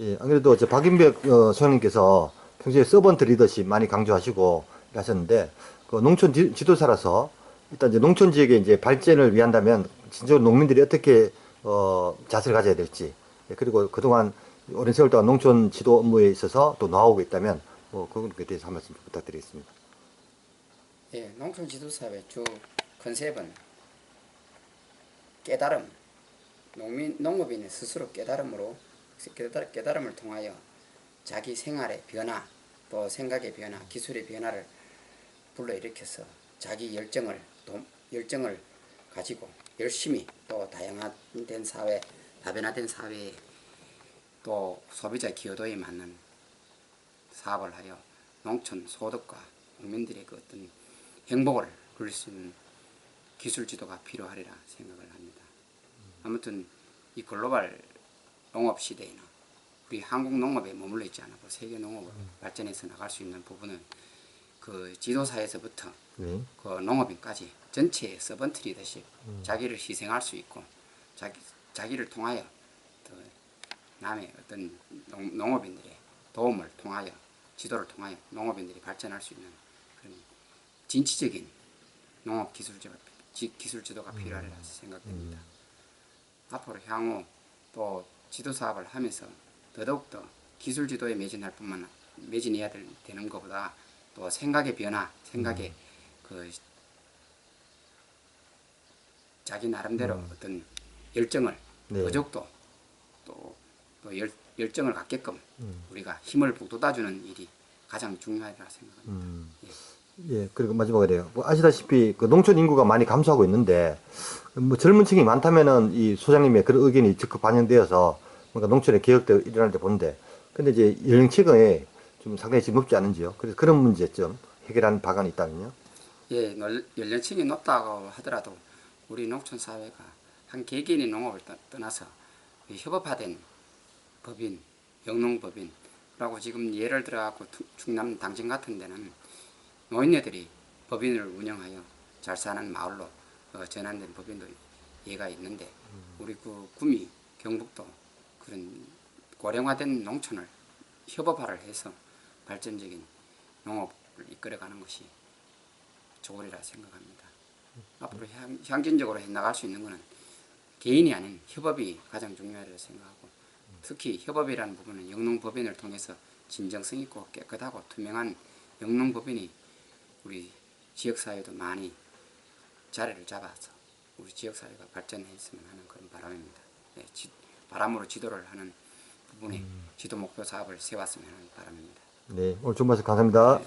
예, 안 그래도 저 박인백 어, 소장님께서 평소에 서번트 리더십 많이 강조하시고 하셨는데 그 농촌 지, 지도사라서 일단 이제 농촌 지역의 이제 발전을 위한다면 진짜로 농민들이 어떻게 어, 자세를 가져야 될지 예, 그리고 그동안 오랜 세월 동안 농촌 지도 업무에 있어서 또 노하우가 있다면 뭐 그거에 대해서 한 말씀 부탁드리겠습니다. 예, 농촌 지도사의 주 컨셉은 깨달음, 농민 농업인의 스스로 깨달음으로 깨달, 깨달음을 통하여 자기 생활의 변화, 또 생각의 변화, 기술의 변화를 불러일으켜서 자기 열정을 도, 열정을 가지고 열심히 또 다양화된 사회, 다변화된 사회에 또 소비자 기여도에 맞는 사업을 하여 농촌 소득과 국민들의 그 어떤 행복을 누릴 수 있는 기술 지도가 필요하리라 생각을 합니다. 아무튼 이 글로벌 농업 시대에는 우리 한국 농업에 머물러 있지 않고 세계 농업을 발전해서 나갈 수 있는 부분은 그 지도사에서부터 네. 그 농업인까지 전체의 서번트 리더십 자기를 희생할 수 있고 자기 자기를 통하여 또 남의 어떤 농, 농업인들의 도움을 통하여 지도를 통하여 농업인들이 발전할 수 있는 그런 진취적인 농업 기술지가 지- 기술 지도가 필요하리라 생각됩니다. 앞으로 향후 또 지도 사업을 하면서 더더욱더 기술 지도에 매진할 뿐만 매진해야 될, 되는 것보다 또 생각의 변화, 생각의 그 자기 나름대로 어떤 열정을 네. 더욱더 또, 또 열, 열정을 갖게끔 우리가 힘을 북돋아주는 일이 가장 중요하리라 생각합니다. 음. 예, 그리고 마지막으로요. 뭐 아시다시피 그 농촌 인구가 많이 감소하고 있는데 뭐 젊은 층이 많다면은 이 소장님의 그런 의견이 적극 반영되어서 뭔가 농촌의 개혁도 일어날 때 보는데 근데 이제 연령층에 좀 상당히 지금 높지 않은지요. 그래서 그런 문제점 해결하는 방안이 있다면요. 예, 널- 연령층이 높다고 하더라도 우리 농촌 사회가 한 개개인의 농업을 떠- 떠나서 이 협업화된 법인, 영농법인라고 지금 예를 들어갖고 투- 충남 당진 같은 데는 노인네들이 법인을 운영하여 잘 사는 마을로 어, 전환된 법인도 예가 있는데 우리 그 구미 경북도 그런 고령화된 농촌을 협업화를 해서 발전적인 농업을 이끌어가는 것이 좋으리라 생각합니다. 앞으로 향, 향진적으로 해 나갈 수 있는 것은 개인이 아닌 협업이 가장 중요하다고 생각하고 특히 협업이라는 부분은 영농법인을 통해서 진정성 있고 깨끗하고 투명한 영농법인이 우리 지역사회도 많이 자리를 잡아서 우리 지역사회가 발전했으면 하는 그런 바람입니다. 네, 지- 바람으로 지도를 하는 부분에 지도 목표 사업을 세웠으면 하는 바람입니다. 네, 오늘 좋은 말씀 감사합니다.